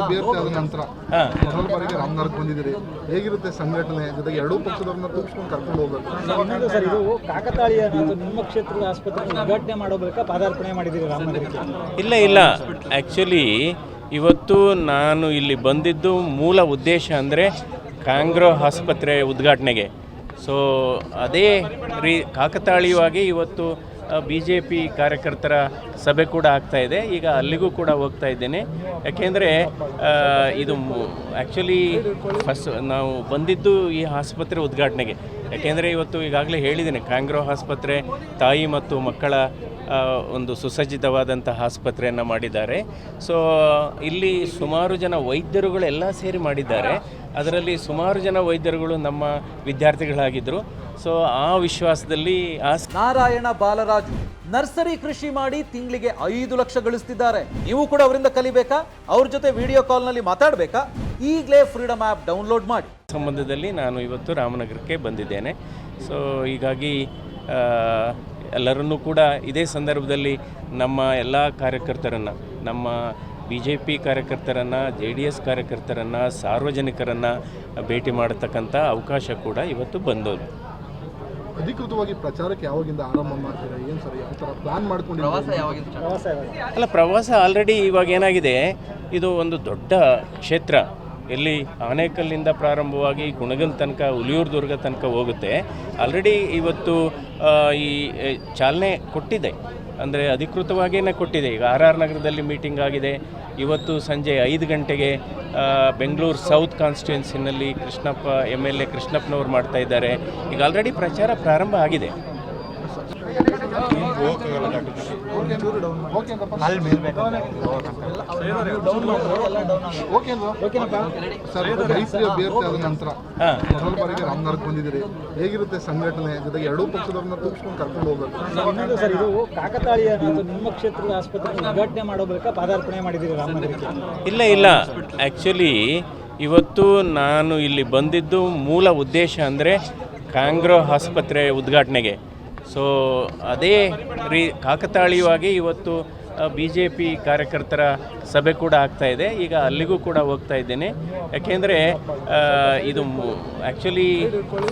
ಅಭ್ಯರ್ಥಿ ಆದ ನಂತರ ಮೊದಲ ಬಾರಿಗೆ ರಾಮನಗರಕ್ಕೆ ಬಂದಿದ್ದೀರಿ. ಹೇಗಿರುತ್ತೆ ಸಂಘಟನೆ? ಜೊತೆಗೆ ಎರಡೂ ಪಕ್ಷದವ್ರನ್ನ ತೂಗಿಸ್ಕೊಂಡು ಕರ್ಕೊಂಡು ಹೋಗ್ಬೇಕು. ಸರ್ ಇದು ಕಾಕತಾಳೀಯ ನಿಮ್ಮ ಕ್ಷೇತ್ರದ ಆಸ್ಪತ್ರೆ ಉದ್ಘಾಟನೆ ಮಾಡೋ ಬಳಿಕ ಪಾದಾರ್ಪಣೆ ಮಾಡಿದ್ದೀರಿ ರಾಮನಗರಕ್ಕೆ? ಇಲ್ಲ ಇಲ್ಲ. ಆ್ಯಕ್ಚುಲಿ ಇವತ್ತು ನಾನು ಇಲ್ಲಿ ಬಂದಿದ್ದು ಮೂಲ ಉದ್ದೇಶ ಅಂದರೆ ಕಾಂಗ್ರೋ ಆಸ್ಪತ್ರೆ ಉದ್ಘಾಟನೆಗೆ. ಸೊ ಅದೇ ರೀ ಕಾಕತಾಳೀಯವಾಗಿ ಇವತ್ತು ಬಿ ಜೆ ಪಿ ಕಾರ್ಯಕರ್ತರ ಸಭೆ ಕೂಡ ಆಗ್ತಾ ಇದೆ. ಈಗ ಅಲ್ಲಿಗೂ ಕೂಡ ಹೋಗ್ತಾ ಇದ್ದೇನೆ. ಯಾಕೆಂದರೆ ಇದು ಆ್ಯಕ್ಚುಲಿ ಫಸ್ಟ್ ನಾವು ಬಂದಿದ್ದು ಈ ಆಸ್ಪತ್ರೆ ಉದ್ಘಾಟನೆಗೆ. ಯಾಕೆಂದರೆ ಇವತ್ತು ಈಗಾಗಲೇ ಹೇಳಿದ್ದೇನೆ, ಕಾಂಗ್ರೋ ಆಸ್ಪತ್ರೆ ತಾಯಿ ಮತ್ತು ಮಕ್ಕಳ ಒಂದು ಸುಸಜ್ಜಿತವಾದಂಥ ಆಸ್ಪತ್ರೆಯನ್ನು ಮಾಡಿದ್ದಾರೆ. ಸೊ ಇಲ್ಲಿ ಸುಮಾರು ಜನ ವೈದ್ಯರುಗಳೆಲ್ಲ ಸೇರಿ ಮಾಡಿದ್ದಾರೆ. ಅದರಲ್ಲಿ ಸುಮಾರು ಜನ ವೈದ್ಯರುಗಳು ನಮ್ಮ ವಿದ್ಯಾರ್ಥಿಗಳಾಗಿದ್ದರು ಸೊ ಆ ವಿಶ್ವಾಸದಲ್ಲಿ ಆ ನಾರಾಯಣ ಬಾಲರಾಜು ನರ್ಸರಿ ಕೃಷಿ ಮಾಡಿ ತಿಂಗಳಿಗೆ ಐದು ಲಕ್ಷ ಗಳಿಸ್ತಿದ್ದಾರೆ. ನೀವು ಕೂಡ ಅವರಿಂದ ಕಲಿಬೇಕಾ? ಅವ್ರ ಜೊತೆ ವಿಡಿಯೋ ಕಾಲ್ನಲ್ಲಿ ಮಾತಾಡಬೇಕಾ? ಈಗಲೇ ಫ್ರೀಡಮ್ ಆ್ಯಪ್ ಡೌನ್ಲೋಡ್ ಮಾಡಿ. ಸಂಬಂಧದಲ್ಲಿ ನಾನು ಇವತ್ತು ರಾಮನಗರಕ್ಕೆ ಬಂದಿದ್ದೇನೆ. ಸೊ ಹೀಗಾಗಿ ಎಲ್ಲರನ್ನೂ ಕೂಡ ಇದೇ ಸಂದರ್ಭದಲ್ಲಿ ನಮ್ಮ ಎಲ್ಲ ಕಾರ್ಯಕರ್ತರನ್ನು ನಮ್ಮ ಬಿ ಜೆ ಪಿ ಕಾರ್ಯಕರ್ತರನ್ನು ಜೆ ಡಿ ಎಸ್ ಕಾರ್ಯಕರ್ತರನ್ನು ಸಾರ್ವಜನಿಕರನ್ನು ಭೇಟಿ ಮಾಡತಕ್ಕಂಥ ಅವಕಾಶ ಕೂಡ ಇವತ್ತು ಬಂದೋದು. ಅಧಿಕೃತವಾಗಿ ಪ್ರಚಾರಕ್ಕೆ ಯಾವಾಗಿಂದ ಆರಂಭ ಮಾಡ್ತೀರಾ? ಏನು ಸರ್ ಯಾವ ಥರ ಪ್ಲಾನ್ ಮಾಡ್ಕೊಂಡು ಪ್ರವಾಸ ಯಾವಾಗ? ಅಲ್ಲ ಪ್ರವಾಸ ಆಲ್ರೆಡಿ ಇವಾಗ ಏನಾಗಿದೆ ಇದು ಒಂದು ದೊಡ್ಡ ಕ್ಷೇತ್ರ. ಇಲ್ಲಿ ಆನೇಕಲ್ಲಿಂದ ಪ್ರಾರಂಭವಾಗಿ ಗುಣಗಲ್ ತನಕ ಹುಲಿಯೂರು ದುರ್ಗ ತನಕ ಹೋಗುತ್ತೆ. ಆಲ್ರೆಡಿ ಇವತ್ತು ಈ ಚಾಲನೆ ಕೊಟ್ಟಿದೆ. ಅಂದರೆ ಅಧಿಕೃತವಾಗಿಯೇ ಕೊಟ್ಟಿದೆ. ಈಗ ಆರ್ ಆರ್ ನಗರದಲ್ಲಿ ಮೀಟಿಂಗ್ ಆಗಿದೆ. ಇವತ್ತು ಸಂಜೆ ಐದು ಗಂಟೆಗೆ ಬೆಂಗಳೂರು ಸೌತ್ ಕಾನ್ಸ್ಟಿಟ್ಯೂನ್ಸಿನಲ್ಲಿ ಕೃಷ್ಣಪ್ಪ ಎಂ ಎಲ್ ಎ ಕೃಷ್ಣಪ್ಪನವ್ರು ಮಾಡ್ತಾ ಇದ್ದಾರೆ. ಈಗ ಆಲ್ರೆಡಿ ಪ್ರಚಾರ ಪ್ರಾರಂಭ ಆಗಿದೆ. ಅಭ್ಯರ್ಥಿ ಆದ ನಂತರ ಮೊದಲ ಬಾರಿಗೆ ರಾಮನಗರಕ್ಕೆ ಬಂದಿದ್ದೀರಿ ಹೇಗಿರುತ್ತೆ ಸಂಘಟನೆ ಜೊತೆಗೆ ಎರಡೂ ಪಕ್ಷದವ್ರನ್ನ ತೂಗಿಸ್ಕೊಂಡು ಕರ್ಕೊಂಡು ಹೋಗ್ಬೇಕು ಸರ್ ಇದು ಕಾಕತಾಳೀಯ ನಿಮ್ಮ ಕ್ಷೇತ್ರದ ಆಸ್ಪತ್ರೆ ಉದ್ಘಾಟನೆ ಮಾಡೋ ಬಳಿಕ ಪಾದಾರ್ಪಣೆ ಮಾಡಿದ್ದೀರಿ ರಾಮನಗರಕ್ಕೆ ಇಲ್ಲ ಇಲ್ಲ. ಆ್ಯಕ್ಚುಲಿ ಇವತ್ತು ನಾನು ಇಲ್ಲಿ ಬಂದಿದ್ದು ಮೂಲ ಉದ್ದೇಶ ಅಂದರೆ ಕಾಂಗ್ರೋ ಆಸ್ಪತ್ರೆ ಉದ್ಘಾಟನೆಗೆ. ಸೊ ಅದೇ ರೀ, ಕಾಕತಾಳೀಯವಾಗಿ ಇವತ್ತು ಬಿ ಜೆ ಪಿ ಕಾರ್ಯಕರ್ತರ ಸಭೆ ಕೂಡ ಆಗ್ತಾ ಇದೆ. ಈಗ ಅಲ್ಲಿಗೂ ಕೂಡ ಹೋಗ್ತಾ ಇದ್ದೇನೆ. ಯಾಕೆಂದರೆ ಇದು ಆ್ಯಕ್ಚುಲಿ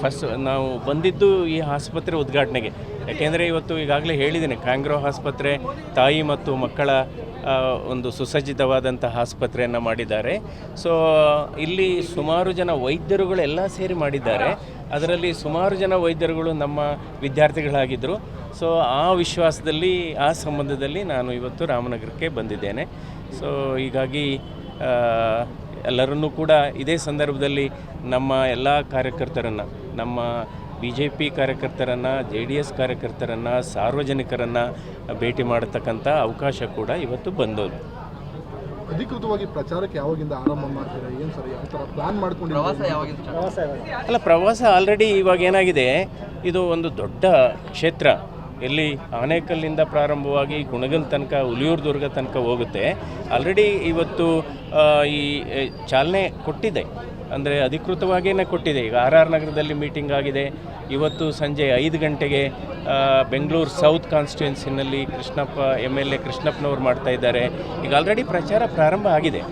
ಫಸ್ಟ್ ನಾವು ಬಂದಿದ್ದು ಈ ಆಸ್ಪತ್ರೆ ಉದ್ಘಾಟನೆಗೆ. ಯಾಕೆಂದರೆ ಇವತ್ತು ಈಗಾಗಲೇ ಹೇಳಿದ್ದೇನೆ ಕ್ಯಾಂಗ್ರೋ ಆಸ್ಪತ್ರೆ ತಾಯಿ ಮತ್ತು ಮಕ್ಕಳ ಒಂದು ಸುಸಜ್ಜಿತವಾದಂತಹ ಆಸ್ಪತ್ರೆಯನ್ನು ಮಾಡಿದ್ದಾರೆ. ಸೊ ಇಲ್ಲಿ ಸುಮಾರು ಜನ ವೈದ್ಯರುಗಳೆಲ್ಲ ಸೇರಿ ಮಾಡಿದ್ದಾರೆ. ಅದರಲ್ಲಿ ಸುಮಾರು ಜನ ವೈದ್ಯರುಗಳು ನಮ್ಮ ವಿದ್ಯಾರ್ಥಿಗಳಾಗಿದ್ದರು ಸೊ ಆ ವಿಶ್ವಾಸದಲ್ಲಿ, ಆ ಸಂಬಂಧದಲ್ಲಿ ನಾನು ಇವತ್ತು ರಾಮನಗರಕ್ಕೆ ಬಂದಿದ್ದೇನೆ. ಸೊ ಹೀಗಾಗಿ ಎಲ್ಲರನ್ನೂ ಕೂಡ ಇದೇ ಸಂದರ್ಭದಲ್ಲಿ ನಮ್ಮ ಎಲ್ಲ ಕಾರ್ಯಕರ್ತರನ್ನು, ನಮ್ಮ ಬಿ ಜೆ ಪಿ ಕಾರ್ಯಕರ್ತರನ್ನು ಜೆ ಡಿ ಎಸ್ ಕಾರ್ಯಕರ್ತರನ್ನು ಸಾರ್ವಜನಿಕರನ್ನು ಭೇಟಿ ಮಾಡತಕ್ಕಂಥ ಅವಕಾಶ ಕೂಡ ಇವತ್ತು ಬಂದೋದು. ಅಧಿಕೃತವಾಗಿ ಪ್ರಚಾರಕ್ಕೆ ಯಾವಾಗಿಂದ ಆರಂಭ ಮಾಡ್ತೀರಾ? ಏನು ಸರ್ ಯಾವ ಥರ ಪ್ಲಾನ್ ಮಾಡ್ಕೊಂಡು ಅಲ್ಲ ಪ್ರವಾಸ ಆಲ್ರೆಡಿ ಇವಾಗ ಏನಾಗಿದೆ ಇದು ಒಂದು ದೊಡ್ಡ ಕ್ಷೇತ್ರ. ಇಲ್ಲಿ ಆನೇಕಲ್ಲಿಂದ ಪ್ರಾರಂಭವಾಗಿ ಗುಣಗಲ್ ತನಕ ಹುಲಿಯೂರು ದುರ್ಗ ತನಕ ಹೋಗುತ್ತೆ. ಆಲ್ರೆಡಿ ಇವತ್ತು ಈ ಚಾಲನೆ ಕೊಟ್ಟಿದೆ. ಅಂದರೆ ಅಧಿಕೃತವಾಗಿಯೇ ಕೊಟ್ಟಿದೆ. ಈಗ ಆರ್ ಆರ್ ನಗರದಲ್ಲಿ ಮೀಟಿಂಗ್ ಆಗಿದೆ. ಇವತ್ತು ಸಂಜೆ ಐದು ಗಂಟೆಗೆ ಬೆಂಗಳೂರು ಸೌತ್ ಕಾನ್ಸ್ಟಿಟ್ಯೂನ್ಸಿನಲ್ಲಿ ಕೃಷ್ಣಪ್ಪ, ಎಂ ಎಲ್ ಎ ಕೃಷ್ಣಪ್ಪನವ್ರು ಮಾಡ್ತಾ ಇದ್ದಾರೆ. ಈಗ ಆಲ್ರೆಡಿ ಪ್ರಚಾರ ಪ್ರಾರಂಭ ಆಗಿದೆ.